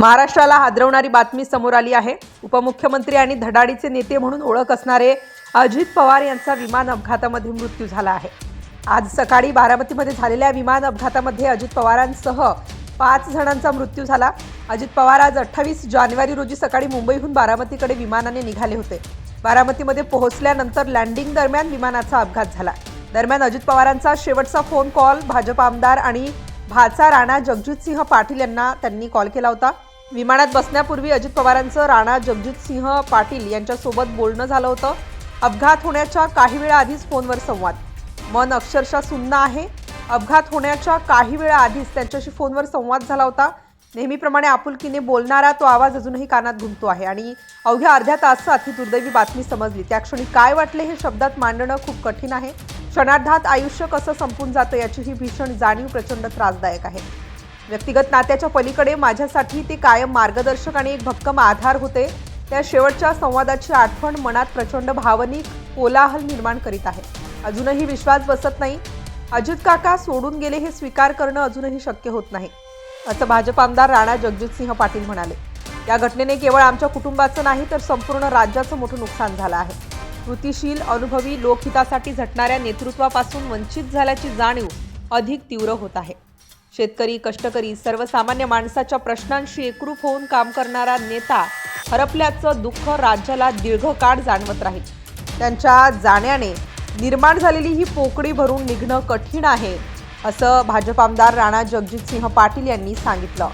महाराष्ट्राला हादरवणारी बातमी समोर आली आहे. उपमुख्यमंत्री आणि धडाडीचे नेते म्हणून ओळख असणारे अजित पवार यांचा विमान अपघातामध्ये मृत्यू झाला आहे. आज सकाळी बारामतीमध्ये झालेल्या विमान अपघातामध्ये अजित पवारांसह पाच जणांचा मृत्यू झाला. अजित पवार आज अठ्ठावीस जानेवारी रोजी सकाळी मुंबईहून बारामतीकडे विमानाने निघाले होते. बारामतीमध्ये पोहोचल्यानंतर लँडिंग दरम्यान विमानाचा अपघात झाला. दरम्यान अजित पवारांचा शेवटचा फोन कॉल भाजप आमदार आणि भाचा राणा जगजितसिंह पाटील यांना त्यांनी कॉल केला होता. विमानात बसण्यापूर्वी अजित पवारांचं राणा जगजितसिंह पाटील यांच्यासोबत बोलणं झालं होतं. अपघात होण्याच्या काही वेळा आधीच फोनवर संवाद. मन अक्षरशः सुन्न आहे. अपघात होण्याच्या काही वेळा आधीच त्यांच्याशी फोनवर संवाद झाला होता. नेहमीप्रमाणे आपुलकीने बोलणारा तो आवाज अजूनही कानात घुमतो आहे. आणि अवघ्या अर्ध्या तासात ही दुर्दैवी बातमी समजली. त्या क्षणी काय वाटले हे शब्दात मांडणं खूप कठीण आहे. क्षणार्धात आयुष्य कसं संपून जातं याची ही भीषण जाणीव प्रचंड त्रासदायक आहे. व्यक्तिगत नात्याच्या पलीकडे माझ्यासाठी ते कायम मार्गदर्शक आणि एक भक्कम आधार होते. त्या शेवटच्या संवादाची आठवण मनात प्रचंड भावनिक कोलाहल निर्माण करीत आहे. अजूनही विश्वास बसत नाही. अजित काका सोडून गेले हे स्वीकार करणं अजूनही शक्य होत नाही. असं भाजप आमदार राणा जगजितसिंह पाटील म्हणाले. या घटनेने केवळ आमच्या कुटुंबाचं नाही तर संपूर्ण राज्याचं मोठं नुकसान झालं आहे. कृतिशील अनुभवी लोकहितासाठी झटणाऱ्या नेतृत्वापासून वंचित झाल्याची जाणीव अधिक तीव्र होत आहे. शेतकरी कष्टकरी सर्वसामान्य माणसाच्या प्रश्नांशी एकरूप होऊन काम करणारा नेता हरपल्याचं दुःख राज्याला दीर्घकाळ जाणवत राहील. त्यांच्या जाण्याने निर्माण झालेली ही पोकळी भरून निघणं कठीण आहे असं भाजप आमदार राणा जगजितसिंह पाटील यांनी सांगितलं.